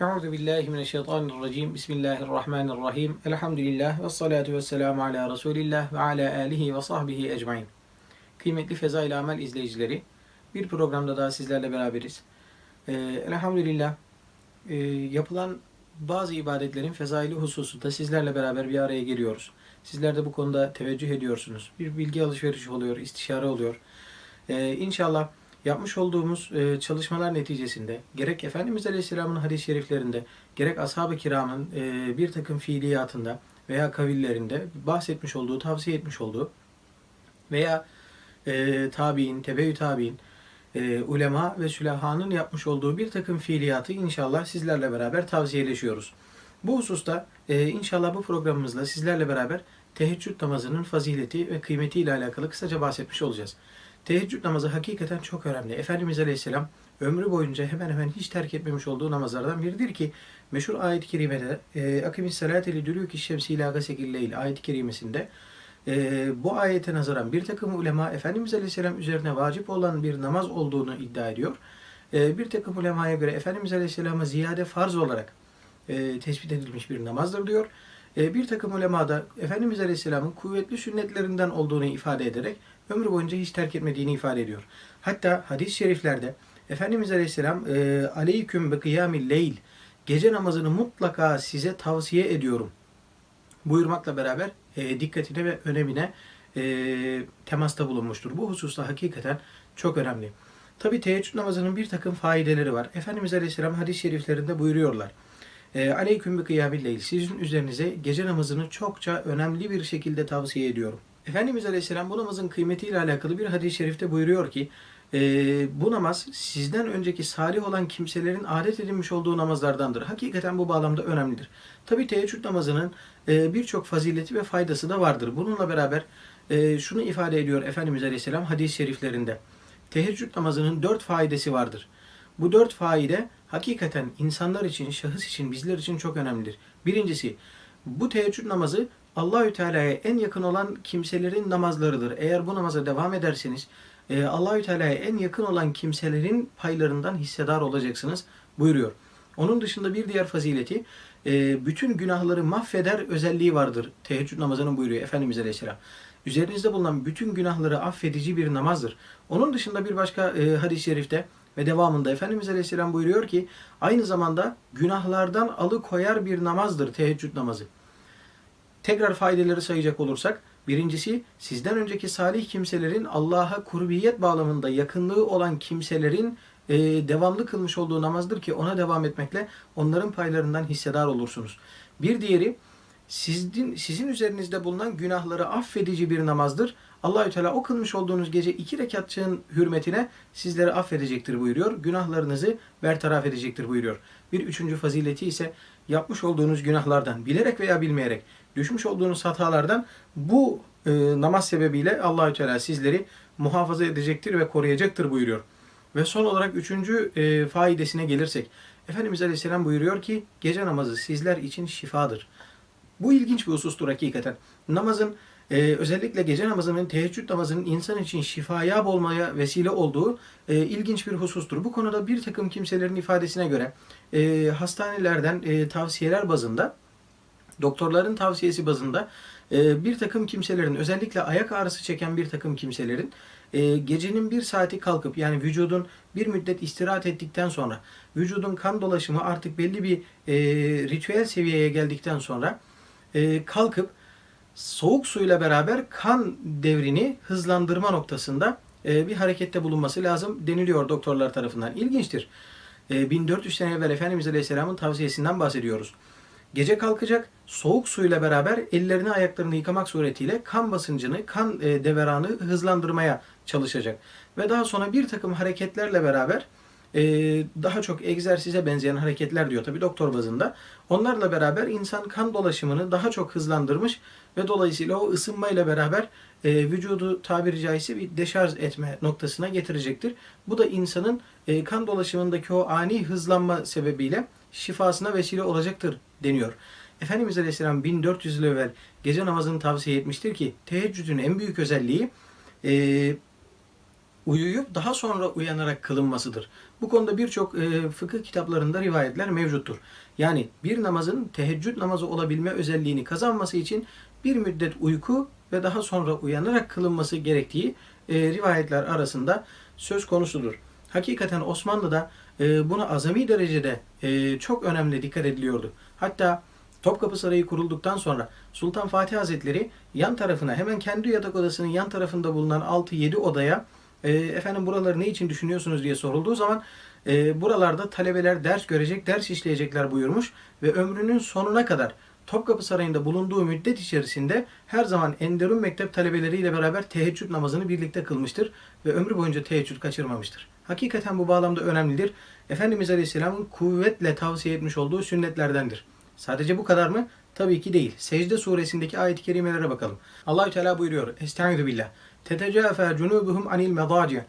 Euzu billahi mineşşeytanirracim. Bismillahirrahmanirrahim. Elhamdülillah ve salatu ve selamu ala Resulillah ve ala alihi ve sahbihi ecmain. Kıymetli Fezail Amel izleyicileri, bir programda daha sizlerle beraberiz. Ee, elhamdülillah e, yapılan bazı ibadetlerin fezaili hususunda sizlerle beraber bir araya geliyoruz. Sizler de bu konuda teveccüh ediyorsunuz. Bir bilgi alışverişi oluyor, istişare oluyor. Ee, inşallah yapmış olduğumuz e, çalışmalar neticesinde gerek Efendimiz Aleyhisselam'ın hadis-i şeriflerinde gerek ashab-ı kiramın e, bir takım fiiliyatında veya kavillerinde bahsetmiş olduğu, tavsiye etmiş olduğu veya e, tabi'in, tebe tabi'in, e, ulema ve sülahanın yapmış olduğu bir takım fiiliyatı inşallah sizlerle beraber tavsiyeleşiyoruz. Bu hususta e, inşallah bu programımızla sizlerle beraber teheccüd namazının fazileti ve kıymeti ile alakalı kısaca bahsetmiş olacağız. Teheccüd namazı hakikaten çok önemli. Efendimiz Aleyhisselam ömrü boyunca hemen hemen hiç terk etmemiş olduğu namazlardan biridir ki meşhur ayet-i kerimede e, Akimis salate li dülûki şemsi ilâ gasekil leyl ayet-i kerimesinde e, bu ayete nazaran bir takım ulema Efendimiz Aleyhisselam üzerine vacip olan bir namaz olduğunu iddia ediyor. E, bir takım ulemaya göre Efendimiz Aleyhisselam'a ziyade farz olarak e, tespit edilmiş bir namazdır diyor. E, bir takım ulema da Efendimiz Aleyhisselam'ın kuvvetli sünnetlerinden olduğunu ifade ederek ömrü boyunca hiç terk etmediğini ifade ediyor. Hatta hadis-i şeriflerde Efendimiz Aleyhisselam e, aleyküm be kıyamil leyl gece namazını mutlaka size tavsiye ediyorum buyurmakla beraber e, dikkatine ve önemine e, temasta bulunmuştur. Bu hususta hakikaten çok önemli. Tabi teheccüd namazının bir takım faydeleri var. Efendimiz Aleyhisselam hadis-i şeriflerinde buyuruyorlar. E, Aleyküm bi kıyabil leyl. Sizin üzerinize gece namazını çokça önemli bir şekilde tavsiye ediyorum. Efendimiz Aleyhisselam bu namazın kıymetiyle alakalı bir hadis-i şerifte buyuruyor ki e, bu namaz sizden önceki salih olan kimselerin adet edinmiş olduğu namazlardandır. Hakikaten bu bağlamda önemlidir. Tabi teheccüd namazının e, birçok fazileti ve faydası da vardır. Bununla beraber e, şunu ifade ediyor Efendimiz Aleyhisselam hadis-i şeriflerinde. Teheccüd namazının dört faidesi vardır. Bu dört faide hakikaten insanlar için, şahıs için, bizler için çok önemlidir. Birincisi, bu teheccüd namazı Allahü Teala'ya en yakın olan kimselerin namazlarıdır. Eğer bu namaza devam ederseniz e, Allahü Teala'ya en yakın olan kimselerin paylarından hissedar olacaksınız buyuruyor. Onun dışında bir diğer fazileti e, bütün günahları mahveder özelliği vardır. Teheccüd namazının buyuruyor Efendimiz Aleyhisselam. Üzerinizde bulunan bütün günahları affedici bir namazdır. Onun dışında bir başka e, hadis-i şerifte ve devamında Efendimiz Aleyhisselam buyuruyor ki aynı zamanda günahlardan alıkoyar bir namazdır teheccüd namazı. Tekrar faydeleri sayacak olursak birincisi sizden önceki salih kimselerin Allah'a kurbiyet bağlamında yakınlığı olan kimselerin e, devamlı kılmış olduğu namazdır ki ona devam etmekle onların paylarından hissedar olursunuz. Bir diğeri sizin, sizin üzerinizde bulunan günahları affedici bir namazdır. Allahü Teala o kılmış olduğunuz gece iki rekatçığın hürmetine sizleri affedecektir buyuruyor. Günahlarınızı bertaraf edecektir buyuruyor. Bir üçüncü fazileti ise yapmış olduğunuz günahlardan bilerek veya bilmeyerek düşmüş olduğunuz hatalardan bu e, namaz sebebiyle Allahü Teala sizleri muhafaza edecektir ve koruyacaktır buyuruyor. Ve son olarak üçüncü e, faidesine gelirsek Efendimiz Aleyhisselam buyuruyor ki gece namazı sizler için şifadır. Bu ilginç bir husustur hakikaten. Namazın e, özellikle gece namazının, teheccüd namazının insan için şifaya olmaya vesile olduğu e, ilginç bir husustur. Bu konuda bir takım kimselerin ifadesine göre e, hastanelerden e, tavsiyeler bazında, doktorların tavsiyesi bazında e, bir takım kimselerin özellikle ayak ağrısı çeken bir takım kimselerin e, gecenin bir saati kalkıp yani vücudun bir müddet istirahat ettikten sonra vücudun kan dolaşımı artık belli bir e, ritüel seviyeye geldikten sonra e, kalkıp soğuk suyla beraber kan devrini hızlandırma noktasında e, bir harekette bulunması lazım deniliyor doktorlar tarafından. İlginçtir. E, 1400 sene evvel Efendimiz Aleyhisselam'ın tavsiyesinden bahsediyoruz. Gece kalkacak, soğuk suyla beraber ellerini ayaklarını yıkamak suretiyle kan basıncını, kan e, deveranı hızlandırmaya çalışacak. Ve daha sonra bir takım hareketlerle beraber e, daha çok egzersize benzeyen hareketler diyor tabi doktor bazında. Onlarla beraber insan kan dolaşımını daha çok hızlandırmış ve dolayısıyla o ısınmayla beraber e, vücudu tabiri caizse bir deşarj etme noktasına getirecektir. Bu da insanın e, kan dolaşımındaki o ani hızlanma sebebiyle şifasına vesile olacaktır deniyor. Efendimiz Aleyhisselam 1400 yıl evvel gece namazını tavsiye etmiştir ki teheccüdün en büyük özelliği e, uyuyup daha sonra uyanarak kılınmasıdır. Bu konuda birçok e, fıkıh kitaplarında rivayetler mevcuttur. Yani bir namazın teheccüd namazı olabilme özelliğini kazanması için bir müddet uyku ve daha sonra uyanarak kılınması gerektiği e, rivayetler arasında söz konusudur. Hakikaten Osmanlı'da e, buna azami derecede e, çok önemli dikkat ediliyordu. Hatta Topkapı Sarayı kurulduktan sonra Sultan Fatih Hazretleri yan tarafına hemen kendi yatak odasının yan tarafında bulunan 6-7 odaya e, efendim buraları ne için düşünüyorsunuz diye sorulduğu zaman e, buralarda talebeler ders görecek, ders işleyecekler buyurmuş ve ömrünün sonuna kadar Topkapı Sarayı'nda bulunduğu müddet içerisinde her zaman Enderun Mektep talebeleriyle beraber teheccüd namazını birlikte kılmıştır ve ömrü boyunca teheccüd kaçırmamıştır. Hakikaten bu bağlamda önemlidir. Efendimiz Aleyhisselam'ın kuvvetle tavsiye etmiş olduğu sünnetlerdendir. Sadece bu kadar mı? Tabii ki değil. Secde suresindeki ayet-i kerimelere bakalım. Allahü Teala buyuruyor. Estaizu billah. Tetecafe cunubuhum anil medaci.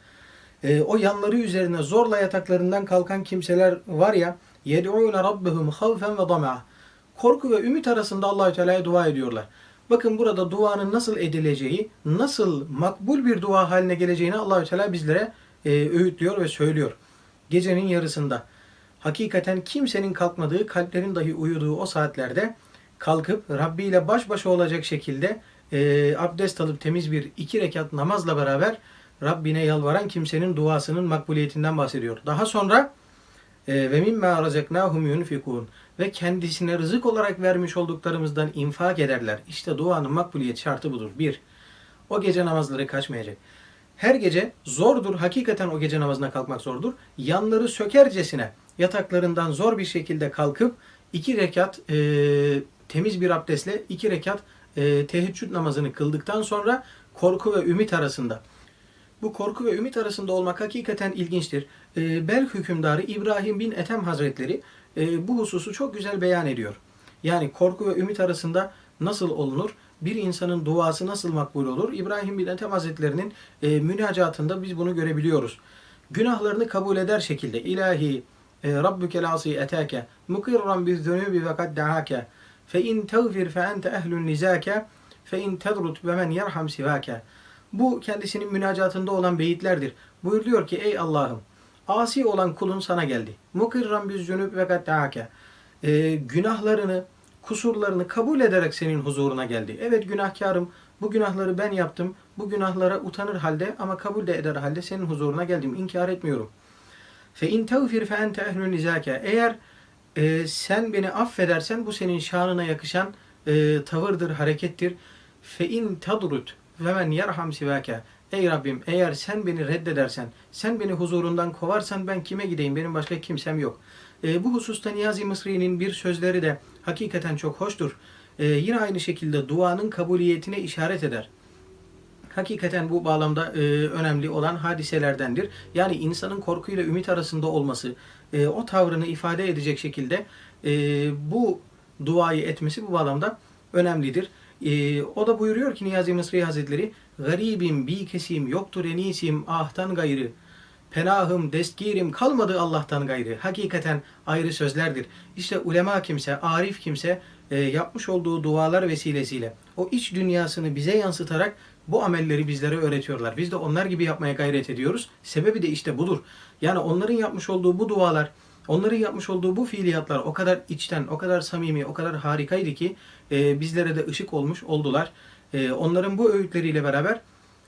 Ee, o yanları üzerine zorla yataklarından kalkan kimseler var ya yed'ûne rabbehum havfen ve dama'a. Korku ve ümit arasında Allahü Teala'ya dua ediyorlar. Bakın burada duanın nasıl edileceği, nasıl makbul bir dua haline geleceğini Allahü Teala bizlere e, öğütlüyor ve söylüyor. Gecenin yarısında hakikaten kimsenin kalkmadığı, kalplerin dahi uyuduğu o saatlerde kalkıp Rabbi ile baş başa olacak şekilde e, abdest alıp temiz bir iki rekat namazla beraber Rabbine yalvaran kimsenin duasının makbuliyetinden bahsediyor. Daha sonra e, ve mimma razaknahum yunfikun ve kendisine rızık olarak vermiş olduklarımızdan infak ederler. İşte duanın makbuliyet şartı budur. Bir, o gece namazları kaçmayacak. Her gece zordur, hakikaten o gece namazına kalkmak zordur. Yanları sökercesine yataklarından zor bir şekilde kalkıp iki rekat e, temiz bir abdestle iki rekat e, teheccüd namazını kıldıktan sonra korku ve ümit arasında. Bu korku ve ümit arasında olmak hakikaten ilginçtir. E, Belk hükümdarı İbrahim bin Ethem Hazretleri e, bu hususu çok güzel beyan ediyor. Yani korku ve ümit arasında nasıl olunur? Bir insanın duası nasıl makbul olur? İbrahim bin Ethem Hazretlerinin e, münacatında biz bunu görebiliyoruz. Günahlarını kabul eder şekilde ilahi e, Rabbuke lasi etake mukirran biz zunubi ve kad fe in tevfir fe ente ehlun nizake fe in tedrut ve men yerham sivake. Bu kendisinin münacatında olan beyitlerdir. Buyuruyor ki ey Allah'ım asi olan kulun sana geldi. Mukirran biz zunub ve kad da'ake. E, günahlarını, kusurlarını kabul ederek senin huzuruna geldi. Evet günahkarım, bu günahları ben yaptım, bu günahlara utanır halde ama kabul de eder halde senin huzuruna geldim. İnkar etmiyorum. Fe in tevfir fe ente ehlün nizake. Eğer e, sen beni affedersen bu senin şanına yakışan e, tavırdır, harekettir. Fe in tadrut ve men yerham sivake. Ey Rabbim eğer sen beni reddedersen, sen beni huzurundan kovarsan ben kime gideyim? Benim başka kimsem yok. E, bu hususta Niyazi Mısri'nin bir sözleri de hakikaten çok hoştur. E, yine aynı şekilde duanın kabuliyetine işaret eder hakikaten bu bağlamda e, önemli olan hadiselerdendir. Yani insanın korkuyla ümit arasında olması, e, o tavrını ifade edecek şekilde e, bu duayı etmesi bu bağlamda önemlidir. E, o da buyuruyor ki Niyazi Mısri Hazretleri, Garibim bi kesim yoktur enisim ahtan gayrı. Penahım, destgirim kalmadı Allah'tan gayrı. Hakikaten ayrı sözlerdir. İşte ulema kimse, arif kimse e, yapmış olduğu dualar vesilesiyle o iç dünyasını bize yansıtarak bu amelleri bizlere öğretiyorlar. Biz de onlar gibi yapmaya gayret ediyoruz. Sebebi de işte budur. Yani onların yapmış olduğu bu dualar, onların yapmış olduğu bu fiiliyatlar o kadar içten, o kadar samimi, o kadar harikaydı ki e, bizlere de ışık olmuş oldular. E, onların bu öğütleriyle beraber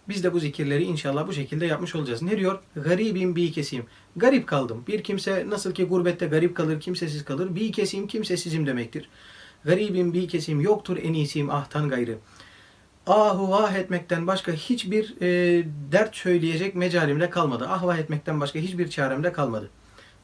biz de bu zikirleri inşallah bu şekilde yapmış olacağız. Ne diyor? Garibim bir keseyim. Garip kaldım. Bir kimse nasıl ki gurbette garip kalır, kimsesiz kalır. Bir keseyim kimsesizim demektir. Garibim bir keseyim yoktur en iyisiyim ahtan gayrı ahu vah etmekten başka hiçbir e, dert söyleyecek mecalimde kalmadı. Ah vah etmekten başka hiçbir çaremde kalmadı.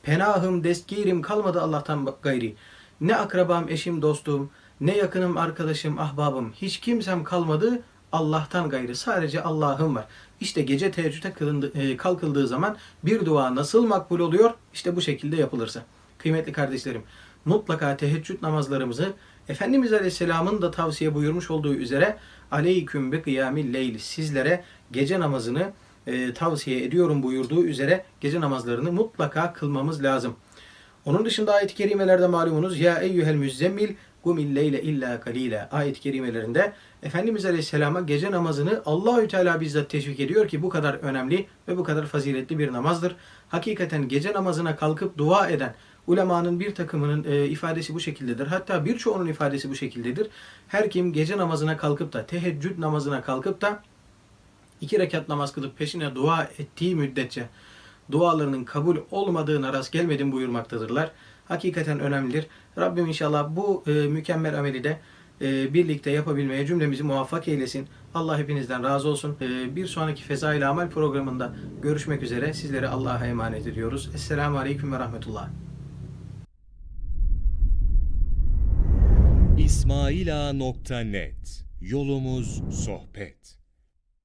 Penahım, destgirim kalmadı Allah'tan gayri. Ne akrabam, eşim, dostum, ne yakınım, arkadaşım, ahbabım, hiç kimsem kalmadı Allah'tan gayrı. Sadece Allah'ım var. İşte gece teheccüde e, kalkıldığı zaman bir dua nasıl makbul oluyor? İşte bu şekilde yapılırsa. Kıymetli kardeşlerim, mutlaka teheccüd namazlarımızı Efendimiz Aleyhisselam'ın da tavsiye buyurmuş olduğu üzere aleyküm bi kıyamil leyl sizlere gece namazını e, tavsiye ediyorum buyurduğu üzere gece namazlarını mutlaka kılmamız lazım. Onun dışında ayet-i kerimelerde malumunuz ya eyyuhel müzzemmil gumil leyle illa kalile ayet-i kerimelerinde Efendimiz Aleyhisselam'a gece namazını Allahü Teala bizzat teşvik ediyor ki bu kadar önemli ve bu kadar faziletli bir namazdır. Hakikaten gece namazına kalkıp dua eden ulemanın bir takımının e, ifadesi bu şekildedir. Hatta birçoğunun ifadesi bu şekildedir. Her kim gece namazına kalkıp da teheccüd namazına kalkıp da iki rekat namaz kılıp peşine dua ettiği müddetçe dualarının kabul olmadığına rast gelmedim buyurmaktadırlar. Hakikaten önemlidir. Rabbim inşallah bu e, mükemmel ameli de e, birlikte yapabilmeye cümlemizi muvaffak eylesin. Allah hepinizden razı olsun. E, bir sonraki Fezail Amal programında görüşmek üzere. Sizleri Allah'a emanet ediyoruz. Esselamu Aleyküm ve Rahmetullah. İsmaila.net Yolumuz sohbet.